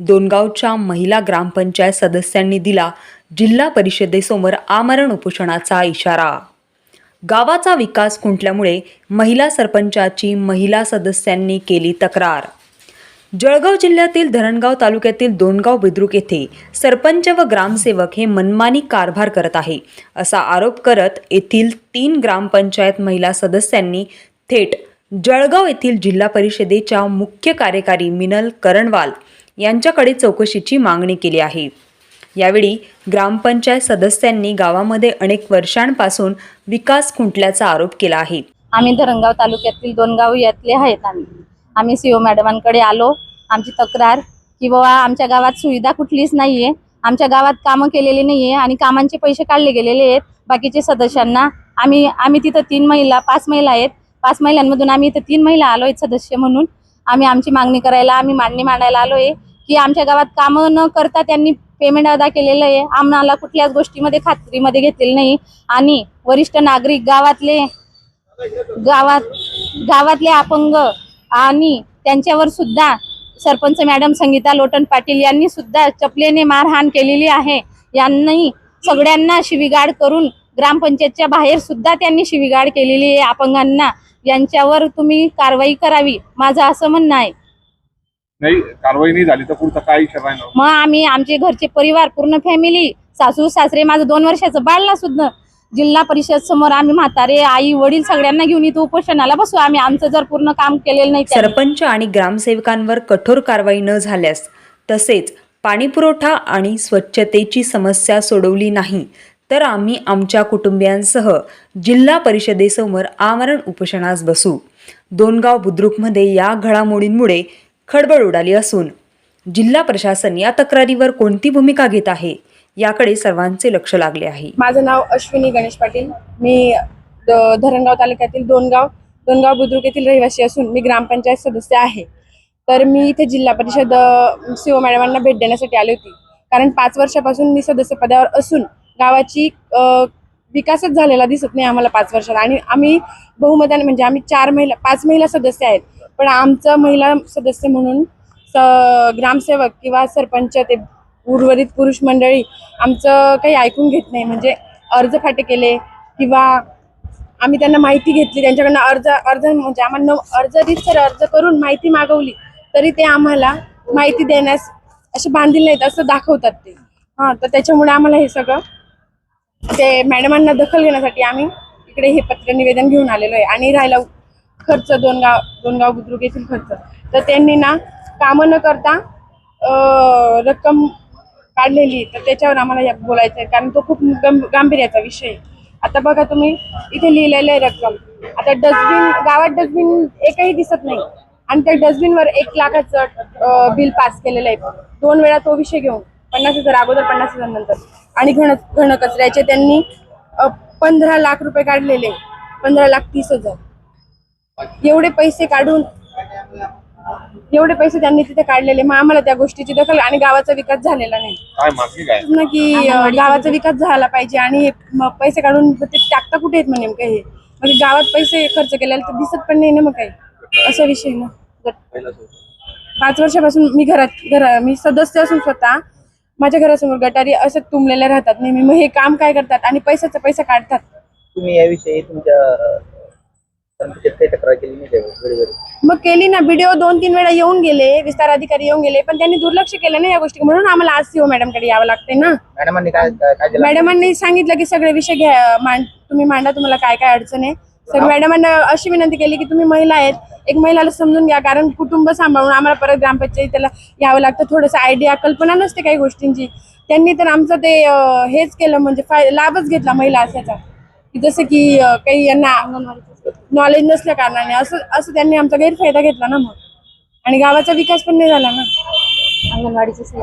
दोनगावच्या महिला ग्रामपंचायत सदस्यांनी दिला जिल्हा परिषदेसमोर आमरण उपोषणाचा इशारा. गावाचा विकास खुंटल्यामुळे महिला सरपंचाची महिला सदस्यांनी केली तक्रार. जळगाव जिल्ह्यातील धरणगाव तालुक्यातील दोनगाव बुद्रुक येथे सरपंच व ग्रामसेवक हे मनमानी कारभार करत आहे असा आरोप करत येथील तीन ग्रामपंचायत महिला सदस्यांनी थेट जळगाव येथील जिल्हा परिषदेच्या मुख्य कार्यकारी मिनल करणवाल यांच्याकडे चौकशीची मागणी केली आहे. यावेळी ग्रामपंचायत सदस्यांनी गावामध्ये अनेक वर्षांपासून विकास खुंटल्याचा आरोप केला आहे. आम्ही धरणगाव तालुक्यातील दोन गाव यातले आहेत आम्ही. आम्ही सीओ मॅडमांकडे आलो. आमची तक्रार की बाबा आमच्या गावात सुविधा कुठलीच नाहीये. आमच्या गावात कामं केलेली नाहीये आणि कामांचे पैसे काढले गेलेले आहेत. बाकीचे सदस्यांना आम्ही आम्ही तिथं तीन महिला पाच महिला आहेत. पाच महिलांमधून आम्ही इथं तीन महिला आलो आहेत सदस्य म्हणून. आम्ही आमची मागणी करायला आम्ही मांडणी मांडायला आलो आहे की आमच्या गावात कामं न करता त्यांनी पेमेंट अदा केलेलं आहे. आम्हाला कुठल्याच गोष्टीमध्ये खात्रीमध्ये घेतलेलं नाही. आणि वरिष्ठ नागरिक गावातले गावात गावातले अपंग आणि त्यांच्यावर सुद्धा सरपंच मॅडम संगीता लोटन पाटील यांनी सुद्धा चपलेने मारहाण केलेली आहे. यांनी सगळ्यांना शिवीगाड करून ग्रामपंचायतच्या बाहेर सुद्धा त्यांनी शिवीगाड केलेली आहे. अपंगांना यांच्यावर तुम्ही कारवाई करावी. माझं असं म्हणणं आहे. नाही कारवाई नाही झाली तर पुढचा काय इशारा आहे ना मग आम्ही आमचे घरचे परिवार पूर्ण फॅमिली सासू सासरे माझं दोन वर्षाचं बाळला सुद्धा. जिल्हा परिषद समोर आम्ही म्हातारे आई वडील सगळ्यांना घेऊन इथं उपोषणाला बसू. आम्ही आमचं जर पूर्ण काम केलेलं नाही तर सरपंच आणि ग्रामसेवकांवर कठोर कारवाई न झाल्यास तसेच पाणीपुरवठा आणि स्वच्छतेची समस्या सोडवली नाही. तर आम्ही आमच्या कुटुंबियांसह जिल्हा परिषदेसमोर आमरण उपोषणास बसू. दोनगाव बुद्रुकमध्ये या घडामोडींमुळे खळबळ उडाली असून जिल्हा प्रशासन या तक्रारीवर कोणती भूमिका घेत आहे याकडे सर्वांचे लक्ष लागले आहे. माझं नाव अश्विनी गणेश पाटील. मी द- धरणगाव तालुक्यातील दोनगाव दोनगाव बुद्रुक येथील रहिवासी असून मी ग्रामपंचायत सदस्य आहे. तर मी इथे जिल्हा परिषद सीओ मॅडमांना भेट देण्यासाठी आली होती. कारण पाच वर्षापासून मी सदस्य पदावर असून गावाची विकासच झालेला दिसत नाही आम्हाला पाच वर्षात. आणि आम्ही बहुमताने म्हणजे आम्ही चार महिला पाच महिला सदस्य आहेत. पण आमचं महिला सदस्य म्हणून स ग्रामसेवक किंवा सरपंच ते उर्वरित पुरुष मंडळी आमचं काही ऐकून घेत नाही. म्हणजे अर्ज फाटे केले किंवा आम्ही त्यांना माहिती घेतली त्यांच्याकडनं अर्ज अर्ज म्हणजे आम्हाला न- अर्ज सर अर्ज करून माहिती मागवली तरी ते आम्हाला माहिती देण्यास असे बांधील नाहीत असं दाखवतात ते. हां तर त्याच्यामुळे आम्हाला हे सगळं ते मॅडमांना दखल घेण्यासाठी आम्ही इकडे हे पत्र निवेदन घेऊन आलेलो आहे. आणि राहिला खर्च दोन गाव दोन गाव बुद्रुक येथील खर्च. तर त्यांनी ना कामं न करता रक्कम काढलेली. तर त्याच्यावर आम्हाला या- बोलायचं आहे. कारण तो खूप गांभीर्याचा विषय आहे. आता बघा तुम्ही इथे लिहिलेलं आहे रक्कम. आता डस्टबिन गावात डस्टबिन एकही दिसत नाही. आणि त्या डस्टबिनवर एक लाखाचं बिल पास केलेलं आहे. दोन वेळा तो विषय घेऊन. पन्नास हजार अगोदर पन्नास हजार नंतर. आणि घन घन कचऱ्याचे त्यांनी पंधरा लाख रुपये काढलेले. पंधरा लाख तीस हजार. एवढे पैसे काढून एवढे पैसे त्यांनी तिथे काढलेले. मग आम्हाला त्या गोष्टीची दखल आणि गावाचा विकास झालेला नाही. ना की गावाचा विकास झाला पाहिजे आणि हे पैसे काढून ते टाकता कुठे आहेत मग नेमकं हे? म्हणजे गावात पैसे खर्च केलेले तर दिसत पण नाही ना मग काही. असा विषय ना. पाच वर्षापासून मी घरात घरा मी सदस्य असून स्वतः. माझ्या घरासमोर गटारी असं तुंबलेल्या राहतात नेहमी. मग हे काम काय करतात आणि पैशाचा पैसा काढतात? तुम्ही याविषयी तुमच्या अं, कर्मचाऱ्यात काही तक्रार केली नाही त्यावेळी वेळोवेळी? मग केली ना. व्हिडिओ दोन तीन वेळा येऊन गेले. विस्तार अधिकारी येऊन गेले. पण त्यांनी दुर्लक्ष केलं ना या गोष्टी म्हणून आम्हाला आज सीओ मॅडमकडे यावं लागते ना. मॅडमांनी काय काय मॅडमांनी सांगितलं की सगळे विषय घ्या मांड तुम्ही मांडा. तुम्हाला काय काय अडचण आहे? तर मॅडमांना अशी विनंती केली की तुम्ही महिला आहेत एक महिलाला समजून घ्या कारण कुटुंब सांभाळून आम्हाला परत ग्रामपंचायतीला यावं लागतं. थोडंसं आयडिया कल्पना नसते काही गोष्टींची. त्यांनी तर आमचं ते हेच केलं म्हणजे फाय लाभच घेतला महिला असल्याचा की जसं की काही यांना नॉलेज नसल्या कारणाने असं असं त्यांनी आमचा गैरफायदा घेतला ना मग आणि गावाचा विकास पण नाही झाला ना. अंगणवाडीचं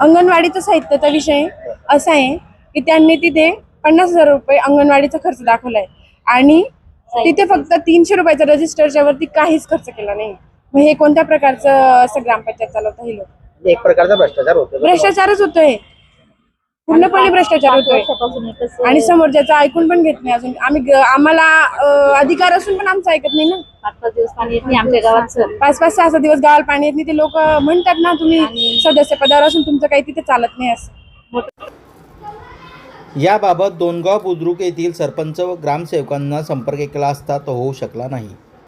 अंगणवाडीचा साहित्याचा विषय असा आहे की त्यांनी तिथे पन्नास हजार रुपये अंगणवाडीचा खर्च दाखवलाय. आणि तिथे फक्त तीनशे रुपयाचा रजिस्टरच्या वरती काहीच खर्च केला नाही. मग हे कोणत्या प्रकारचं असं ग्रामपंचायत चालवत हे लोक? म्हणजे एक प्रकारचा भ्रष्टाचार होतो भ्रष्टाचारच होतोय. पूर्णपणे भ्रष्टाचार होतोय. आणि समोरच्याचं ऐकून पण घेत नाही अजून. आम्ही आम्हाला अधिकार असून पण आमचं ऐकत नाही ना. पाच पाच दिवस पाणी येत नाही आमच्या गावात पाच पाच सहा सहा दिवस गावाला पाणी येत नाही. ते लोक म्हणतात ना तुम्ही सदस्य पदावर असून तुमचं काही तिथे चालत नाही असं. याबाबत दोनगाव बुद्रुक येथील सरपंच व ग्रामसेवकांना संपर्क केला असता तो होऊ शकला नाही.